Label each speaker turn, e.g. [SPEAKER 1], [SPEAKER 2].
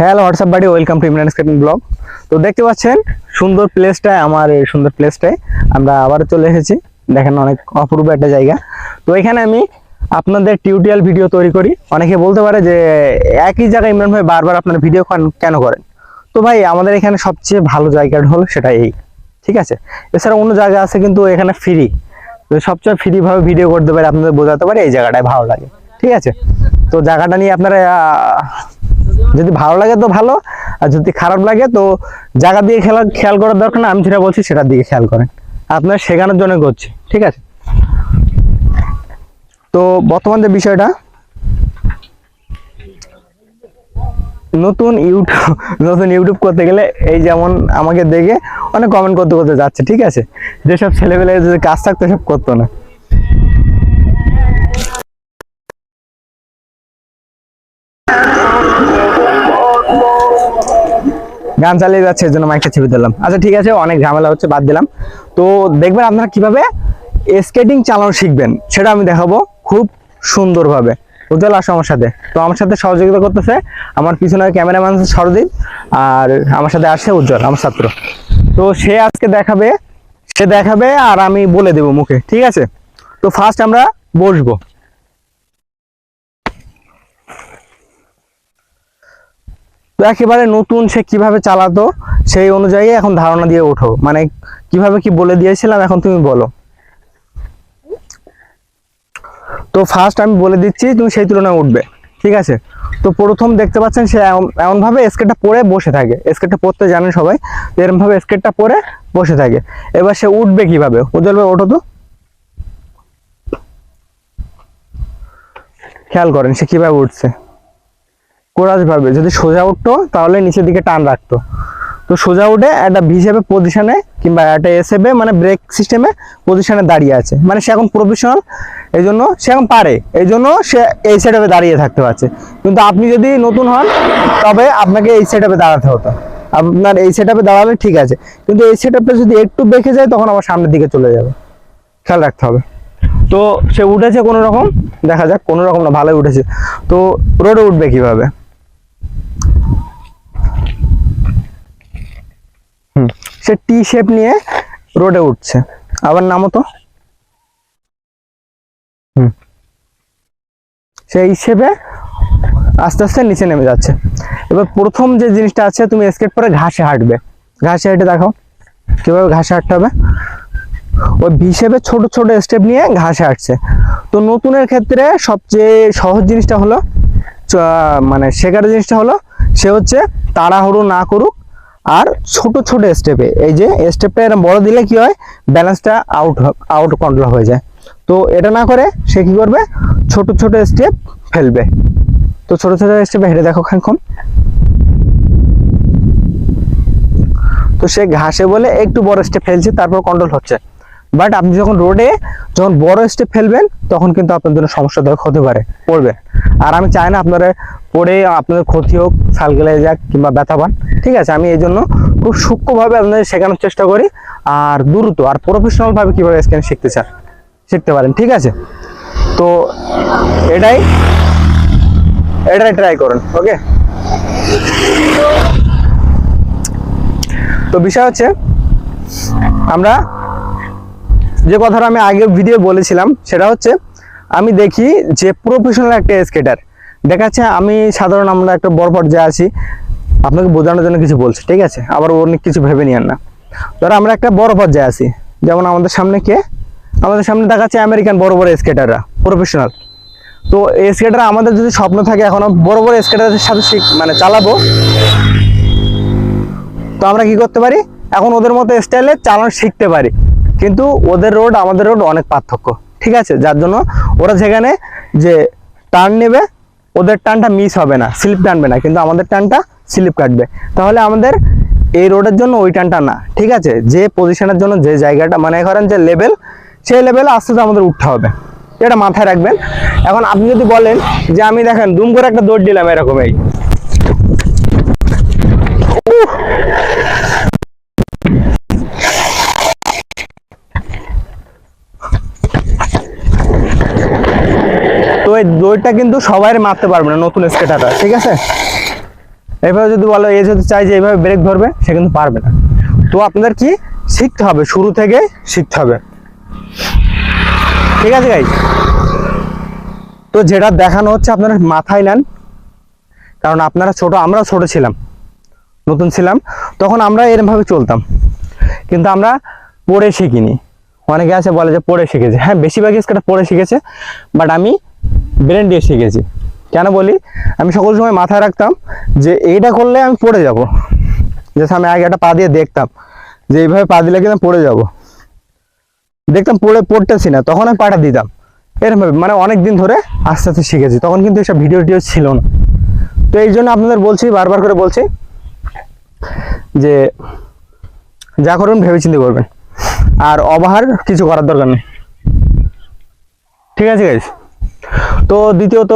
[SPEAKER 1] Hello WhatsApp বাড়ি welcome to Imran skating blog তো দেখতে পাচ্ছেন, সুন্দর প্লেসটায় আমার এই সুন্দর প্লেসটায় আমরা আবার চলে এসেছি। দেখেন অনেক অপূর্ব একটা জায়গা। তো এখানে আমি আপনাদের টিউটোরিয়াল ভিডিও তৈরি করি। অনেকে বলতে পারে যে একই জায়গায় ইমরান ভাই বারবার আপনার ভিডিও কেন করেন? তো ভাই, আমাদের এখানে সবচেয়ে ভালো জায়গাটা হলো সেটা এই। ঠিক আছে? এছাড়া অন্য জায়গা আছে কিন্তু এখানে ফ্রি তো সবচেয়ে ফ্রিভাবে ভিডিও করতে পারে, আপনাদের বোঝাতে পারে এই জায়গাটায় ভালো লাগে। ঠিক আছে? তো জায়গাটা নিয়ে আপনারা যদি ভালো লাগে তো ভালো, আর যদি খারাপ লাগে তো জায়গা দিয়ে খেলা, খেয়াল করার দরকার না, আমি যেটা বলছি সেটার দিকে খেয়াল করেন। আপনার শেখানোর জন্য করছি, ঠিক আছে? তো বর্তমান যে বিষয়টা, নতুন ইউটিউব নতুন ইউটিউব করতে গেলে এই যেমন আমাকে দেখে অনেক কমেন্ট করতে করতে যাচ্ছে, ঠিক আছে? যেসব ছেলেবেলে যে কাজ থাকতো সব করতো না। গান চালিয়ে যাচ্ছে, এর জন্য মাইকটা চেপে দিলাম। আচ্ছা ঠিক আছে, অনেক ঝামেলা হচ্ছে, বাদ দিলাম। তো দেখবেন আপনারা কীভাবে স্কেটিং চালানো শিখবেন, সেটা আমি দেখাবো খুব সুন্দরভাবে। উজ্জ্বল, আসো আমার সাথে। তো আমার সাথে সহযোগিতা করতেছে আমার পিছনে ক্যামেরাম্যান সরদীপ, আর আমার সাথে আসছে উজ্জ্বল, আমার ছাত্র। তো সে আজকে দেখাবে, সে দেখাবে আর আমি বলে দেবো মুখে, ঠিক আছে? তো ফার্স্ট আমরা বসবো। তো একেবারে নতুন সে কীভাবে চালাতো, সেই অনুযায়ী এখন ধারণা দিয়ে ওঠো। মানে কীভাবে কি বলে দিয়েছিলাম, এখন তুমি বলো। তো ফার্স্ট আমি বলে দিচ্ছি, তুমি সেই তুলনায় উঠবে, ঠিক আছে? তো প্রথম দেখতে পাচ্ছেন সে এমন- এমনভাবে স্কেটটা পরে বসে থাকে। স্কেটটা পরতে জানেন সবাই তো এরমভাবে স্কেটটা পরে বসে থাকে। এবার সে উঠবে কীভাবে? ভাই, ওঠো তো। খেয়াল করেন, সে কীভাবে উঠছে। কোরাজ ভাবে। যদি সোজা উঠতো, তাহলে নিচের দিকে টান রাখতো। তো সোজা উঠে একটা হিসেবে পজিশনে কিংবা একটা এসএবে মানে ব্রেক সিস্টেমে পজিশনে দাঁড়িয়ে আছে। মানে সে এখন প্রফেশনাল এই জন্য সে এখন পারে। এই জন্য সে এই সেটআপে দাঁড়িয়ে থাকতে পারছে। কিন্তু আপনি যদি নতুন হন, তবে আপনাকে এই সেটআপে দাঁড়াতে হতো। আপনার এই সেটআপে দাঁড়ালে ঠিক আছে। কিন্তু এই সেটআপটা যদি একটু বেঁকে যায়, তখন আবার সামনের দিকে চলে যাবে। খেয়াল রাখতে হবে। তো সে উঠেছে কোনো রকম দেখা যাক কোনো রকম না, ভালোই উঠেছে। তো রোডে উঠবে কীভাবে? সে টি শেপ নিয়ে রোডে উঠছে। আবার নামো তো। হুম। সেই হিসেবে আস্তে আস্তে নিচে নেমে যাচ্ছে। এবার প্রথম যে জিনিসটা আছে তুমি স্কেট পরে ঘাসে হাঁটবে। ঘাসে হেঁটে দেখো কীভাবে ঘাসে হাঁটতে হবে। ওই হিসেবে ছোট ছোট স্টেপ নিয়ে ঘাসে হাঁটছে। তো নতুনের ক্ষেত্রে সবচেয়ে সহজ জিনিসটা হলো মানে শেখার জিনিসটা হলো সে হচ্ছে তাড়াহুড়ো না করুক আর ছোট ছোট স্টেপে এই যে স্টেপটা এরকম বড় দিলে কি হয়? ব্যালেন্সটা আউট আউট কন্ট্রোল হয়ে যায়। তো এটা না করে সে কি করবে? ছোট ছোট স্টেপ ফেলবে। তো ছোট ছোট স্টেপে হেঁটে দেখো খানক্ষণ তো সে ঘাসে বলে একটু বড় স্টেপ ফেলছে, তারপর কন্ট্রোল হচ্ছে। বাট আপনি যখন রোডে যখন বড় স্টেপ ফেলবেন, তখন কিন্তু আপনার জন্য সমস্যাদায়ক হতে পারে, পড়বে। আর আমি চাই না আপনারা পড়ে আপনাদের ক্ষতি হোক সাল গেলে যাক কিংবা ব্যথা পান, ঠিক আছে? আমি এই জন্য খুব সূক্ষ্মভাবে আপনাদের শেখানোর চেষ্টা করি, আর দ্রুত আর প্রফেশনাল কীভাবে কীভাবে স্ক্যান শিখতে চান, শিখতে পারেন, ঠিক আছে? তো এটাই এটাই ট্রাই করুন ওকে তো বিষয় হচ্ছে, আমরা যে কথাটা আমি আগে ভিডিও বলেছিলাম, সেটা হচ্ছে আমি দেখি যে প্রফেশনাল একটা স্কেটার দেখাচ্ছে আমি সাধারণ আমরা একটা বড় পর্যায়ে আছি, আপনাকে বোঝানোর জন্য কিছু বলছি, ঠিক আছে? আবার অনেক কিছু ভেবে নিয়েন না। ধরো আমরা একটা বড় পর্যায়ে আছি, যেমন আমাদের সামনে কে? আমাদের সামনে দেখাচ্ছে আমেরিকান বড় বড় স্কেটাররা প্রফেশনাল তো স্কেটার আমাদের যদি স্বপ্ন থাকে এখনও বড় বড় স্কেটারের সাথে শিখ- মানে চালাবো, তো আমরা কি করতে পারি? এখন ওদের মতো স্টাইলে চালানো শিখতে পারি। কিন্তু ওদের রোড আমাদের রোড অনেক পার্থক্য। ঠিক আছে? যার জন্য ওরা সেখানে যে টার্ন নেবে, ওদের টানটা মিস হবে না স্লিপ টানবে না। কিন্তু আমাদের টানটা স্লিপ কাটবে। তাহলে আমাদের এই রোডের জন্য ওই টানটা না। ঠিক আছে? যে পজিশনের জন্য যে জায়গাটা মানে করেন যে লেভেল সেই লেভেলে আস্তে আস্তে আমাদের উঠতে হবে। এটা মাথায় রাখবেন। এখন আপনি যদি বলেন যে আমি দেখেন, দুম করে একটা দৌড় দিলাম এরকম এই তো দইটা কিন্তু সবাই মারতে পারবে না নতুন স্কেটারটা ঠিক আছে? এইভাবে যদি বলো, এ যদি চাই যে এইভাবে ব্রেক ধরবে, সে কিন্তু পারবে না। তো আপনাদের কি শিখতে হবে, শুরু থেকে শিখতে হবে। ঠিক আছে গাইজ তো যেটা দেখানো হচ্ছে, আপনারা মাথায় নেন। কারণ আপনারা ছোট, আমরাও ছোট ছিলাম, নতুন ছিলাম, তখন আমরা এরমভাবে চলতাম। কিন্তু আমরা পড়ে শিখিনি। অনেকে আছে বলে যে পড়ে শিখেছে। হ্যাঁ বেশিরভাগই স্কেটার পড়ে শিখেছে বাট আমি ব্রেন দিয়ে শিখেছি। কেন বলি? আমি সকল সময় মাথায় রাখতাম যে এইটা করলে আমি পড়ে যাব। যে আমি আগে একটা পা দিয়ে দেখতাম যে এইভাবে পা দিলে কিন্তু পড়ে যাব। দেখতাম পড়ে, পড়তেছি না, তখন আমি পাটা দিতাম। এরকম মানে অনেক দিন ধরে আস্তে আস্তে শিখেছি, তখন কিন্তু এসব ভিডিও টিডিও ছিল না। তো এই জন্য আপনাদের বলছি, বারবার করে বলছি যে যা করবেন ভেবেচিন্তে করবেন। আর অবাহার কিছু করার দরকার নেই। ঠিক আছে গাইজ তো দ্বিতীয়ত